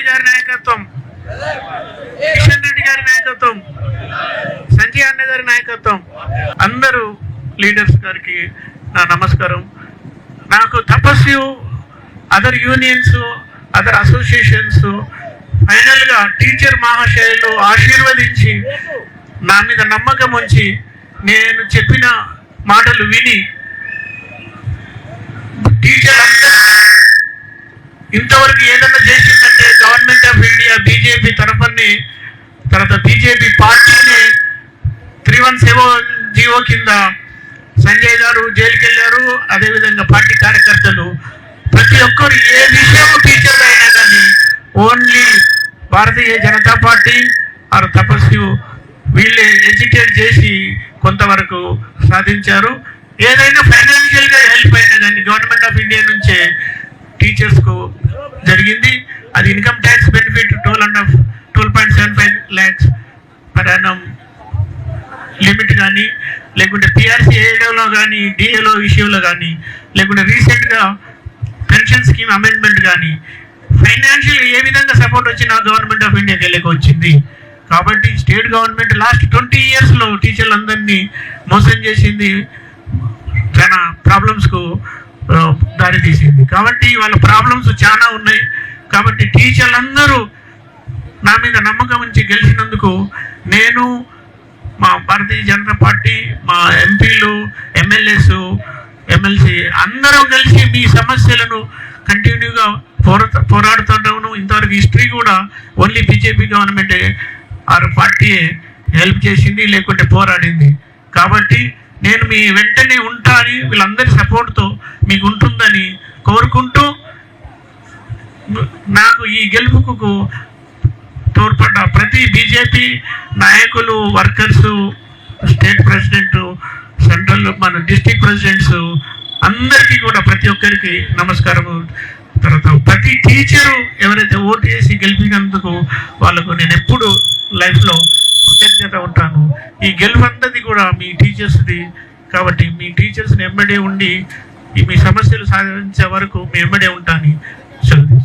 రెడ్డి గారి నాయకత్వం. కిషన్ రెడ్డి గారి నాయకత్వం. సంజయ్ అన్న గారి నాయకత్వం. అందరూ లీడర్స్ గారికి నా నమస్కారం. నాకు తపస్సు అదర్ యూనియన్స్ అదర్ అసోసియేషన్స్ ఫైనల్గా టీచర్ మహాశయులు ఆశీర్వదించి నా మీద నమ్మకం ఉంచి నేను చెప్పిన మాటలు విని టీచర్ అందరూ ఇంతవరకు ఏదన్నా చేసి బీజేపీ తరఫుని తర్వాత బీజేపీ పార్టీని త్రీ వన్ సెవెన్ జీవో కింద సంజయ్ గారు జైలుకి వెళ్ళారు అదేవిధంగా పార్టీ కార్యకర్తలు ప్రతి ఒక్కరు ఏ విషయం టీచర్లు అయినా కానీ ఓన్లీ భారతీయ జనతా పార్టీ ఆరు తపస్సు వీళ్ళే ఎడ్యుకేట్ చేసి కొంతవరకు సాధించారు. ఏదైనా ఫైనాన్షియల్గా హెల్ప్ అయినా కానీ గవర్నమెంట్ ఆఫ్ ఇండియా నుంచే టీచర్స్కు జరిగింది. అది ఇన్కమ్ పర్ లిమిట్ కానీ లేకుంటే పిఆర్సీ ఏడోలో కానీ డిఏలో విషయంలో కానీ లేకుంటే రీసెంట్గా పెన్షన్ స్కీమ్ అమెండ్మెంట్ కానీ ఫైనాన్షియల్ ఏ విధంగా సపోర్ట్ వచ్చినా గవర్నమెంట్ ఆఫ్ ఇండియాకి వెళ్ళక వచ్చింది. కాబట్టి స్టేట్ గవర్నమెంట్ లాస్ట్ ట్వంటీ ఇయర్స్లో టీచర్లందరినీ మోసం చేసింది తన ప్రాబ్లమ్స్కు దారి తీసింది కాబట్టి వాళ్ళ ప్రాబ్లమ్స్ చాలా ఉన్నాయి. కాబట్టి టీచర్లందరూ నా మీద నమ్మకం నుంచి గెలిచిన గెలిచినందుకు నేను మా భారతీయ జనతా పార్టీ మా ఎంపీలు ఎమ్మెల్యేస్ ఎమ్మెల్సీ అందరూ కలిసి మీ సమస్యలను కంటిన్యూగా పోరా పోరాడుతుండవును ఇంతవరకు హిస్టరీ కూడా ఓన్లీ బీజేపీ గవర్నమెంట్ ఆరు పార్టీయే హెల్ప్ చేసింది లేకుంటే పోరాడింది. కాబట్టి నేను మీ వెంటనే ఉంటా అని వీళ్ళందరి సపోర్ట్తో మీకు ఉంటుందని కోరుకుంటూ నాకు ఈ గెలుపుకు తోడ్పడ్డ బీజేపీ నాయకులు వర్కర్స్ స్టేట్ ప్రెసిడెంట్ సెంట్రల్ మన డిస్టిక్ ప్రెసిడెంట్స్ అందరికీ కూడా ప్రతి ఒక్కరికి నమస్కారం. తర్వాత ప్రతి టీచరు ఎవరైతే ఓటు చేసి గెలిపినందుకు వాళ్ళకు నేను ఎప్పుడు లైఫ్లో కృతజ్ఞత ఉంటాను. ఈ గెలుపు కూడా మీ టీచర్స్ది కాబట్టి మీ టీచర్స్ని ఎంబడే ఉండి మీ సమస్యలు సాధించే వరకు మీ ఎంబడే ఉంటాను. సెలవు